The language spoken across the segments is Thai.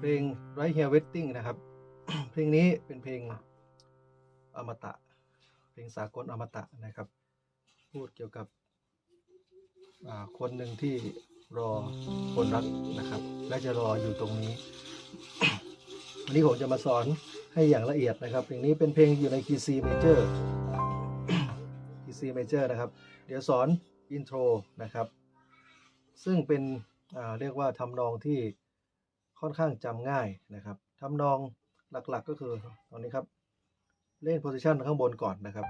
เพลง Right Here Waiting นะครับ เพลงนี้เป็นเพลงอมตะ เพลงสากลอมตะนะครับ พูดเกี่ยวกับคนหนึ่งที่รอคนรักนะครับ และจะรออยู่ตรงนี้ วันนี้ผมจะมาสอนให้อย่างละเอียดนะครับ เพลงนี้เป็นเพลงอยู่ในคีย์ C major คีย์ C major นะครับ เดี๋ยวสอนอินโทรนะครับ ซึ่งเป็นเรียกว่าทำนองที่ ค่อนข้างจำง่ายนะครับทำนองหลักๆก็คือตอนนี้ครับ เล่นโพซิชันข้างบนก่อนนะครับ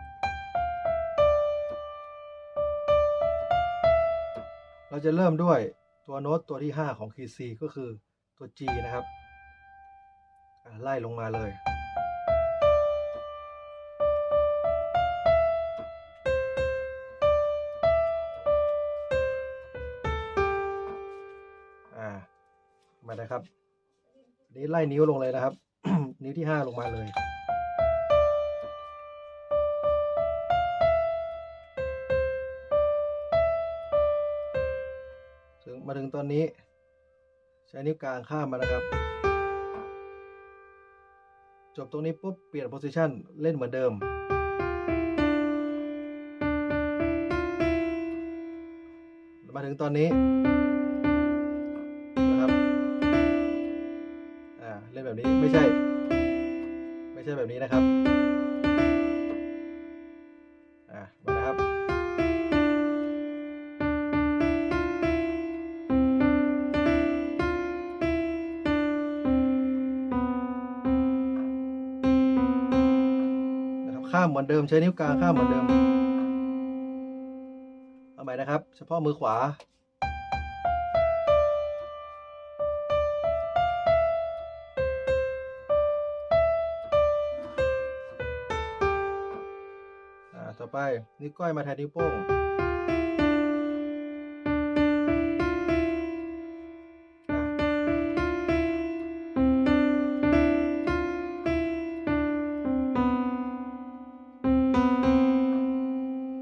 เราจะเริ่มด้วยตัวโน้ตตัวที่ 5 ของคีย์ C ก็คือตัว G นะครับ ไล่ลงมาเลยอ่ามานะครับ นี้ไล่นิ้วลงเลยนะครับ นิ้วที่5ลงมาเลยถึงมาถึงตอนนี้ ใช้นิ้วกลางข้ามมานะครับ จบตรงนี้ปุ๊บเปลี่ยนโพซิชันเล่นเหมือนเดิมมาถึงตอนนี้ เล่นแบบนี้ไม่ใช่ ไม่ใช่แบบนี้นะครับอ่ามานะครับ นะครับข้ามเหมือนเดิมใช้นิ้วกลางข้ามเหมือนเดิมเอาใหม่นะครับ เฉพาะมือขวา ไป นิ้วก้อยมาแทนนิ้วโป้งอ่า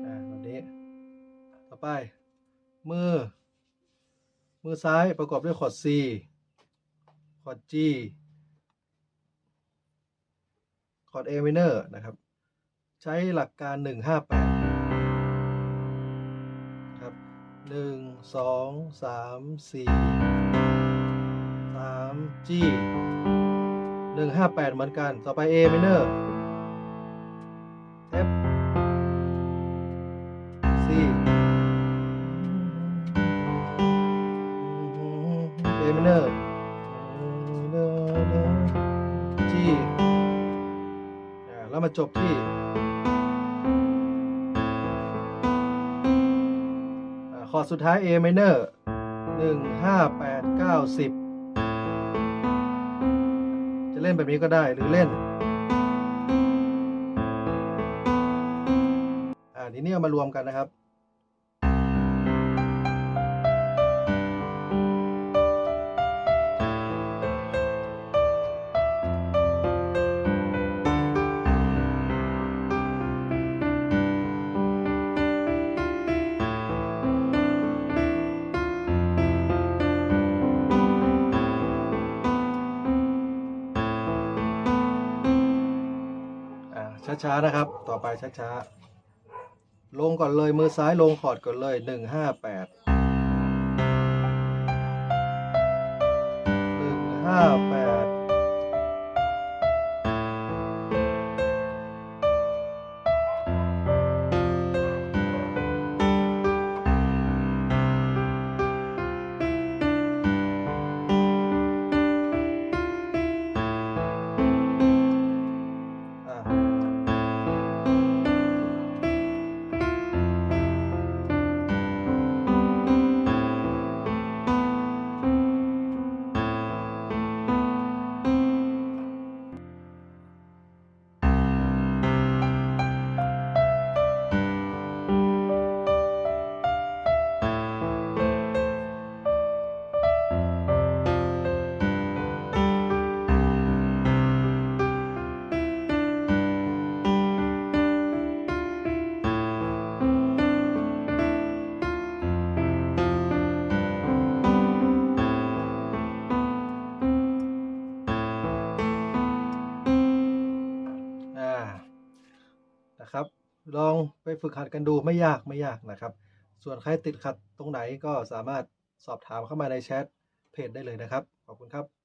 อ่าแบบนี้ต่อไป มือ มือซ้ายประกอบด้วยคอร์ด C คอร์ด G คอร์ด A minor นะครับ ใช้หลักการ 158 ครับ 1 2 3 4 3 G 158 เหมือนกัน ต่อไป A minor F C A minor G แล้วมาจบที่ คอร์ดสุดท้าย A minor หนึ่งห้าแปดเก้าสิบจะเล่นแบบนี้ก็ได้หรือเล่น อ่าทีนี้เอามารวมกันนะครับ ช้าๆนะครับ ต่อไปช้าๆ ลงก่อนเลยมือซ้ายลงคอร์ดก่อนเลยหนึ่งห้าแปดหนึ่งห้า ลองไปฝึกหัดกันดูไม่ยากไม่ยากนะครับ ส่วนใครติดขัดตรงไหนก็สามารถสอบถามเข้ามาในแชทเพจได้เลยนะครับ ขอบคุณครับ